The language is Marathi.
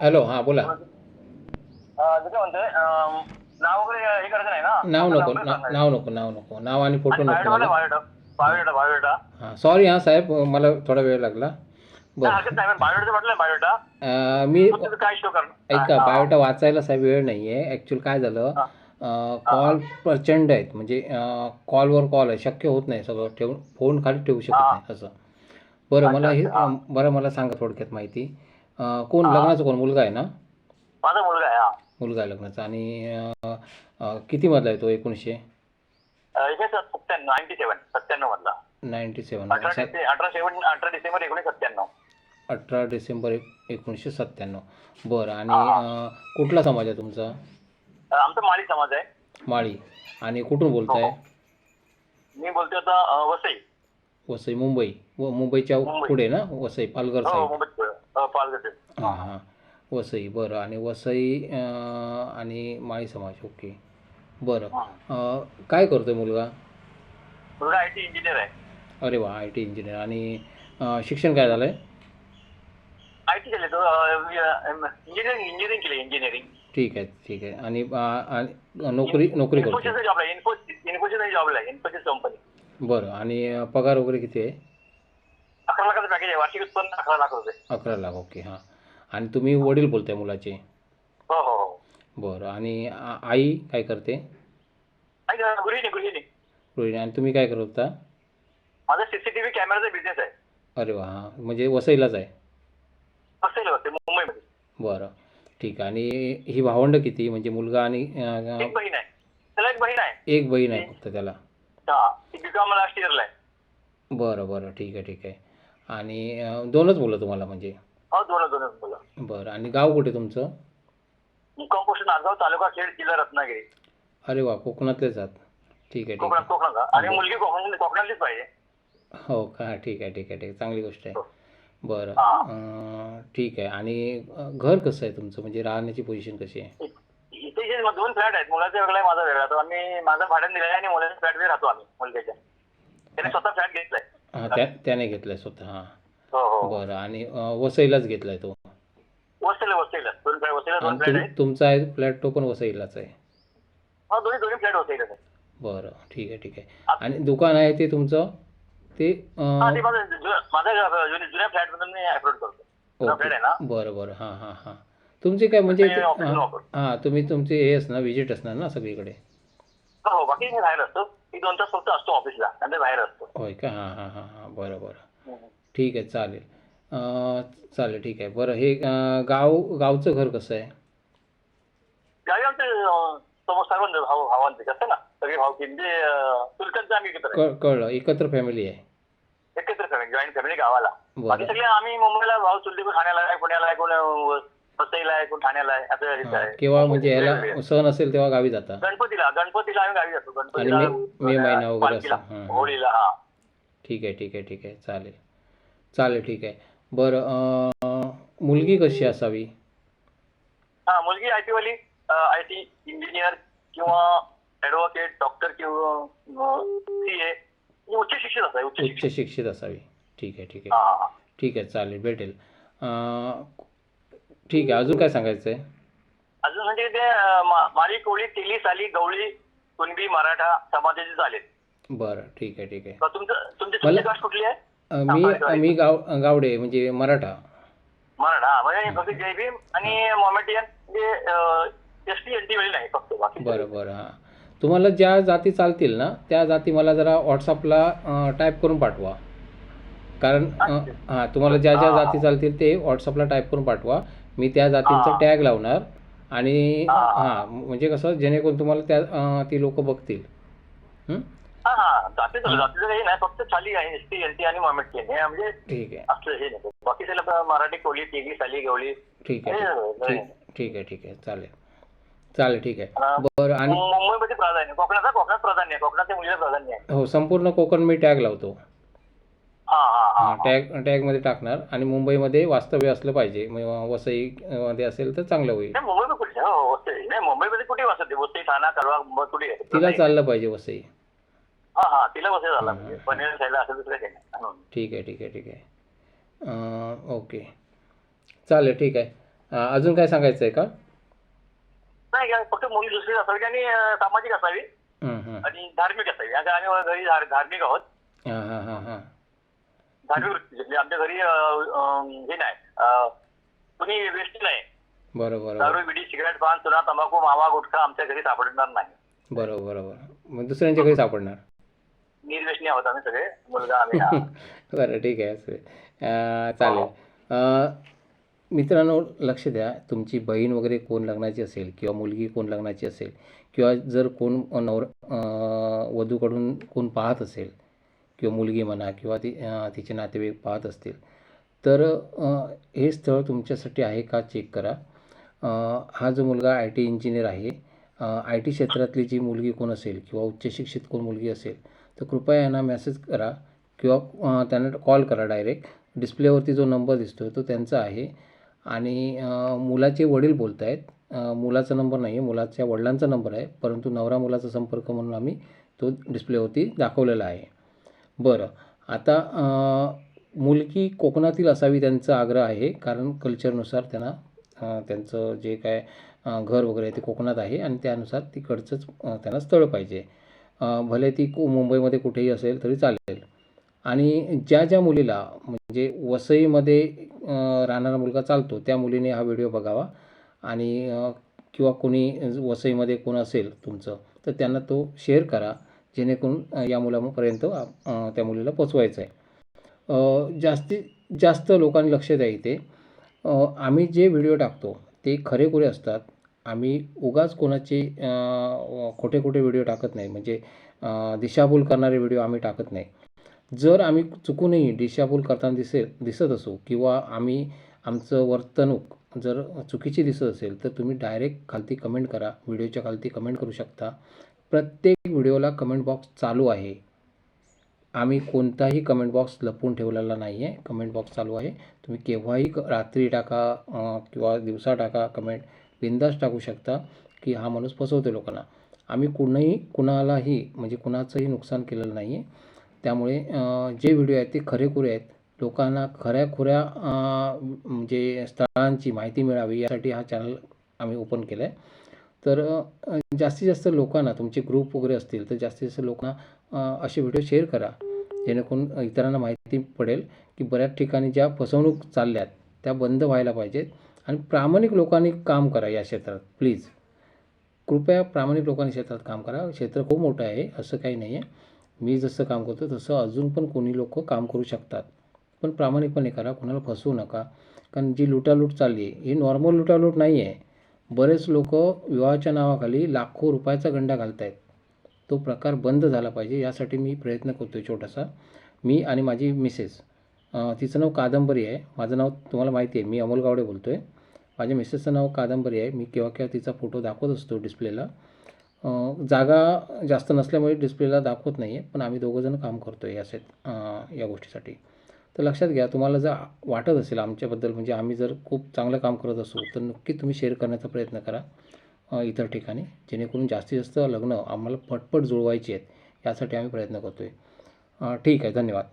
हॅलो हां बोला. म्हणतोय नाव वगैरे हे करायचं नाही ना? नाव नको ना-. नाव नको नाव नको. नाव आणि फोटो नको मला. हां सॉरी हां साहेब मला थोडा वेळ लागला. नाही, बरं. हरकत नाही पण बायोडाटा म्हटलं बायोडाटा. अं, मी मग तुम्ही काय शो करणार? ऐका बायोटा वाचायला साहेब वेळ नाही आहे ॲक्च्युअल काय झालं हा. कॉल प्रचंड आहेत. म्हणजे कॉलवर कॉल आहे. शक्य होत नाही सगळं. ठेवून फोन खाली ठेवू शकत हा. नाही असं. बरं मला हे अच्छा, हा. बरं मला सांगा थोडक्यात माहिती. अं, कोण? लग्नाचं कोण? मुलगा आहे ना? माझा मुलगा आहे हा. मुलगा आहे लग्नाचा. आणि अं, अं, किती मधला आहे तो? एकोणीसशे? अं, इथे सत्त्याण्णव नाईन्टी सेवन सत्त्याण्णव मधला. नाईन्टी सेवन अठरा डिसे- अठरा सेवन अठरा डिसेंबर एकोणीस सत्त्याण्णव. अठरा डिसेंबर एक एकोणीसशे सत्त्याण्णव. बरं आणि अं, कुठला समाज आहे तुमचा? अं, आमचा माळी समाज आहे. माळी. आणि कुठून बोलताय? हो. मी बोलतोय आता अं, वसई. वसई मुंबई. व मुंबईच्या मुंबई. पुढे ना? वसई पालघर हो साईड मुंबईत अं, पालघर हां हां. वसई बरं. आणि वसई अं, आणि माळी समाज. ओके. बरं. अं, काय करतोय मुलगा? मुलगा आय टी इंजिनियर आहे. अरे वा आय टी इंजिनियर आणि अं, शिक्षण काय झालं आहे आय टी केले तो इंजिनिअरिंग इंजिनिअरिंग केले इंजिनिअरिंग ठीक आहे ठीक आहे. आणि अं, आणि नोकरी नोकरी करतो इन्फोसिसचा जॉब आहे इन्फोसिस इन्फोसिसचा जॉब आहे इन्फोसिस कंपनी बरं आणि पगार वगैरे किती आहे? अकरा लाखाचं पॅकेज आहे. वार्षिक उत्पन्न अकरा लाख रुपये. अकरा लाख ओके हां. आणि तुम्ही वडील बोलताय मुलाचे? हो हो हो. बरं आणि आ- आई काय करते? आणि गृहिणी गृहिणी. रोहिणी आणि तुम्ही काय करत होता? माझा सीसीटीव्ही कॅमेराचा बिझनेस आहे. अरे वा हां. म्हणजे वसईलाच आहे? असेल होते मुंबईमध्ये. बरं ठीक आहे. आणि ही भावंड किती? म्हणजे मुलगा आणि अं, एक बहीण आहे. त्याला एक बहीण आहे. एक बहीण आहे फक्त त्याला. हा. बीकॉम लास्ट इयरला आहे बरं बरं. ठीक आहे ठीक आहे. आणि अं, दोनच मुलं तुम्हाला म्हणजे? हो दोन दोन मुलं. बरं. आणि गाव कुठे तुमचं? मुक्काम पोस्ट नांदगाव तालुका खेड जिल्हा रत्नागिरी. अरे वा कोकणातलेच आहात. ठीक आहे ठीक कोकणात आहे. कोकणात. आणि मुलगी कोकण कोकणातलीच पाहिजे. हो का? ठीक आहे ठीक आहे ठीक आहे. चांगली गोष्ट आहे. बरं. हा. अं, ठीक आहे. आणि अं, घर कसं आहे तुमचं? म्हणजे राहण्याची पोझिशन कशी आहे? दोन फ्लॅट आहेत. मुलाचा वेगळा आहे माझा वेगळा. तो आम्ही माझा भाड्याने दिलाय आणि मुलाच्या फ्लॅटमध्ये राहतो आम्ही मुलग्याच्या त्याने स्वतः फ्लॅट घेतलाय. हां त्या त्याने घेतलं आहे स्वतः हां. हो हो. बरं आणि अं, वसईलाच घेतला आहे तो. वसईला वसईला. दोन फ्लॅट वसईला दोन आणि फ्लॅट तुम आहेत तुमचा आहे फ्लॅट तो पण वसईलाच आहे. हा दोन्ही दोन्ही फ्लॅट वसईला आहेत बरं ठीक आहे ठीक आहे. आणि दुकान आहे ते तुमचं? ते हा अं, ते माझं जु- माझ्या जुन्या फ्लॅट मधून मी अपलोड करतो. ओके. आहे ना? बरं बरं. हां हां हां. तुमचे काय म्हणजे. हां तुम्ही तुमचे हे असणार विजिट असणार ना सगळीकडे? हो हो बाकी मी बाहेर असतो. मी दोन तास फक्त असतो ऑफिसला नंतर बाहेर असतो. होय का? हां हां हां हां बरं बरं. ठीक आहे चालेल. चालेल ठीक आहे. बरं हे गाव गावचं घर कसं आहे? गावी आमचे समोर सर्वांचे भाऊ भावांचे कसं ना? सगळे भाऊ म्हणजे चुलत्यांचं आम्ही एकत्र कळलं. एकत्र फॅमिली आहे. एकत्र फॅमिली जॉईंट फॅमिली गावाला. बाकी सगळे आम्ही मुंबईला भाऊ चुलते ठाण्याला आहे पुण्याला आहे कोण वसईला आहे कोण ठाण्याला आहे असं हां आहे. केव्हा म्हणजे वेगवेगळे. याला सण असेल तेव्हा गावी जाता. गणपतीला गणपतीला आम्ही गावी जातो आणि गणपतीला मे- मे महिना वगैरे पालखीला, असं. हं, हं. होळीला हा. ठीक आहे ठीक आहे ठीक आहे चालेल. चालेल ठीक आहे. बरं अं, मुलगी कशी असावी? हा मुलगी आय टी वाली आय टी इंजिनियर किंवा ऍडव्होकेट डॉक्टर किंवा सी ए उच्च शिक्षित असाय उच्च शिक्षित उच्च शिक्षित. असावी. ठीक आहे ठीक हा आहे हा, हा. ठीक आहे चालेल भेटेल. अं, ठीक आहे. अजून काय सांगायचं आहे अजून म्हणजे ते अं, मा- माळी कोळी तेली साली गवळी कुणबी मराठा समाजाचे झालेत. बरं ठीक आहे ठीक आहे. तर तुमचं तुमची मला- कास्ट कुठली आहे? अं, मी मी गाव गावडे म्हणजे मराठा. मराठा हा, म्हणजे फक्त जय भीम आणि मोमेडियन म्हणजे एस टी टी वेळी नाही फक्त बाकी बरं बरं हां. तुम्हाला ज्या जाती चालतील ना त्या जाती मला जरा व्हॉट्सअपला टाईप करून पाठवा. कारण हां तुम्हाला ज्या ज्या जाती चालतील ते व्हॉट्सअपला टाईप करून पाठवा. मी त्या जातींचा टॅग लावणार आणि हां. म्हणजे कसं जेणेकरून तुम्हाला त्या ती लोक बघतील. जातीचं जातीचं काही नाही फक्त खाली आहे एस टी एन टी आणि मोमेडियन हे म्हणजे ठीक आहे. असं हे नाही. बाकी सगळं मराठी कोळी तेली साली गवळी. ठीक आहे ठीक- नाही. ठीक ठीक आहे ठीक आहे. चालेल. चालेल ठीक आहे. बरं आणि मुंबईमध्ये प्राधान्य कोकणाचा कोकणात प्राधान्य आहे. कोकणाच्या मुलीला प्राधान्य आहे. हो संपूर्ण कोकण मी टॅग लावतो. टॅग टॅगमध्ये टाकणार आणि मुंबईमध्ये वास्तव्य असलं पाहिजे. मग वसई मध्ये असेल तर चांगलं होईल. नाही मुंबईमध्ये कुठे? हो वसई. नाही मुंबईमध्ये कुठे वसते? वसई ठाणा कळवा मुंबई कुठे? आहे? तिला चाललं पाहिजे वसई. हा हा तिला वसई झाला म्हणजे दुसरं काही नाही. हं. ठीक आहे ठीक आहे ठीक आहे. अं, ओके. चालेल ठीक आहे. अं, अजून काय सांगायचं आहे का? नाही फक्त मुली दुसरी असावी आणि अं, सामाजिक असावी. हं, हं. आणि धार्मिक असावी. आता आम्ही घरी धार- धार्मिक आहोत. हां हां हां हां. म्हणजे आमच्या घरी हे नाही कुणी व्यक्ती नाही. बरोबर दारू बिडी सिगरेट पान चुना तंबाखू मावा गुटखा आमच्या घरी सापडणार नाही. बरोबर बरोबर. मग दुसऱ्यांच्या घरी सापडणार? निर्व्यसनी आहोत आम्ही सगळे. मुलगा आम्ही हा. बरं ठीक आहे चालेल. अं, मित्रांनो लक्ष द्या. तुमची बहीण वगैरे कोण लग्नाची असेल किंवा मुलगी कोण लग्नाची असेल किंवा जर कोण नवर वधूकडून कोण पाहत असेल किंवा मुलगी म्हणा किंवा ती तिचे नातेवाईक पाहत असतील. तर हे स्थळ तुमच्यासाठी आहे का चेक करा. हा जो मुलगा आय टी इंजिनियर आहे आय टी क्षेत्रातली जी मुलगी कोण असेल किंवा उच्च शिक्षित कोण मुलगी असेल तर कृपया यांना मेसेज करा किंवा त्यांना कॉल करा डायरेक्ट डिस्प्लेवरती जो नंबर दिसतो तो त्यांचा आहे. आणि मुलाचे वडील बोलत आहेत मुलाचा नंबर नाही आहे मुलाच्या वडिलांचा नंबर आहे परंतु नवरा मुलाचा संपर्क म्हणून आम्ही तो डिस्प्लेवरती दाखवलेला आहे. बरं. आता मुलगी कोकणातील असावी त्यांचा आग्रह आहे कारण कल्चरनुसार त्यांना त्यांचं जे काय घर वगैरे आहे ते कोकणात आहे आणि त्यानुसार तिकडचंच त्यांना स्थळ पाहिजे. भले ती कु मुंबईमध्ये कुठेही असेल तरी चालेल. आणि ज्या ज्या मुलीला म्हणजे वसईमध्ये राहणारा मुलगा चालतो त्या मुलीने हा व्हिडिओ बघावा आणि किंवा कोणी वसईमध्ये कोण असेल तुमचं तर त्यांना तो शेअर करा. जेणेकरून या मुलापर्यंत त्या मुलीला पोचवायचं आहे जास्तीत जास्त लोकांनी लक्ष द्या इथे. आम्ही जे व्हिडिओ टाकतो ते खरेखुरे असतात. आम्ही उगाच कोणाचे खोटे खोटे व्हिडिओ टाकत नाही. म्हणजे दिशाभूल करणारे व्हिडिओ आम्ही टाकत नाही. जर आम्ही चुकूनही दिशाभूल करताना दिसेल दिसत असू किंवा आम्ही आमचं वर्तणूक जर चुकीची दिसत असेल तर तुम्ही डायरेक्ट खालती कमेंट करा. व्हिडिओच्या खालती कमेंट करू शकता. प्रत्येक व्हिडिओला कमेंट बॉक्स चालू आहे. आम्ही कोणताही कमेंट बॉक्स लपवून ठेवलेला नाही आहे कमेंट बॉक्स चालू आहे. तुम्ही केव्हाही क- रात्री टाका किंवा दिवसा टाका कमेंट बिंदास टाकू शकता की हा माणूस फसवतो लोकांना. आम्ही कुणाही कुणालाही म्हणजे कुणाचंही नुकसान केलेलं नाही आहे त्यामुळे जे व्हिडिओ आहेत ते खरेखुरे आहेत. लोकांना खऱ्याखुऱ्या खुऱ्या म्हणजे स्थळांची माहिती मिळावी यासाठी हा चॅनल आम्ही ओपन केला आहे तर जास्तीत जास्त लोकांना तुमचे ग्रुप वगैरे असतील तर जास्तीत जास्त लोकांना असे व्हिडिओ शेअर करा. जेणेकरून इतरांना माहिती पडेल की बऱ्याच ठिकाणी ज्या फसवणूक चालल्यात त्या बंद व्हायला पाहिजेत. आणि प्रामाणिक लोकांनी काम करा या क्षेत्रात प्लीज. कृपया प्रामाणिक लोकांनी क्षेत्रात काम करा. क्षेत्र खूप मोठं आहे असं काही नाही आहे मी जसं काम करतो तसं अजून पण कोणी लोक काम करू शकतात. पण प्रामाणिकपणे करा कोणाला फसवू नका. कारण जी लुटालूट चालली आहे ही नॉर्मल लुटालूट नाही आहे बरेच लोक विवाहाच्या नावाखाली लाखो रुपयाचा गंडा घालत आहेत तो प्रकार बंद झाला पाहिजे यासाठी मी प्रयत्न करतो आहे छोटासा. मी आणि माझी मिसेस तिचं नाव कादंबरी आहे. माझं नाव तुम्हाला माहिती आहे. मी अमोल गावडे बोलतो आहे माझ्या मिसेसचं नाव कादंबरी आहे. मी केव्हा केव्हा तिचा फोटो दाखवत असतो डिस्प्लेला. जागा जास्त नसल्यामुळे डिस्प्लेला दाखवत नाही आहे पण आम्ही दोघंजणं काम करतो आहे या सेट या गोष्टीसाठी. तर लक्षात घ्या तुम्हाला जर वाटत असेल आमच्याबद्दल म्हणजे आम्ही जर खूप चांगलं काम करत असू तर नक्की तुम्ही शेअर करण्याचा प्रयत्न करा इतर ठिकाणी. जेणेकरून जास्तीत जास्त लग्न आम्हाला पटपट जुळवायची आहेत यासाठी आम्ही प्रयत्न करतो आहे ठीक आहे धन्यवाद.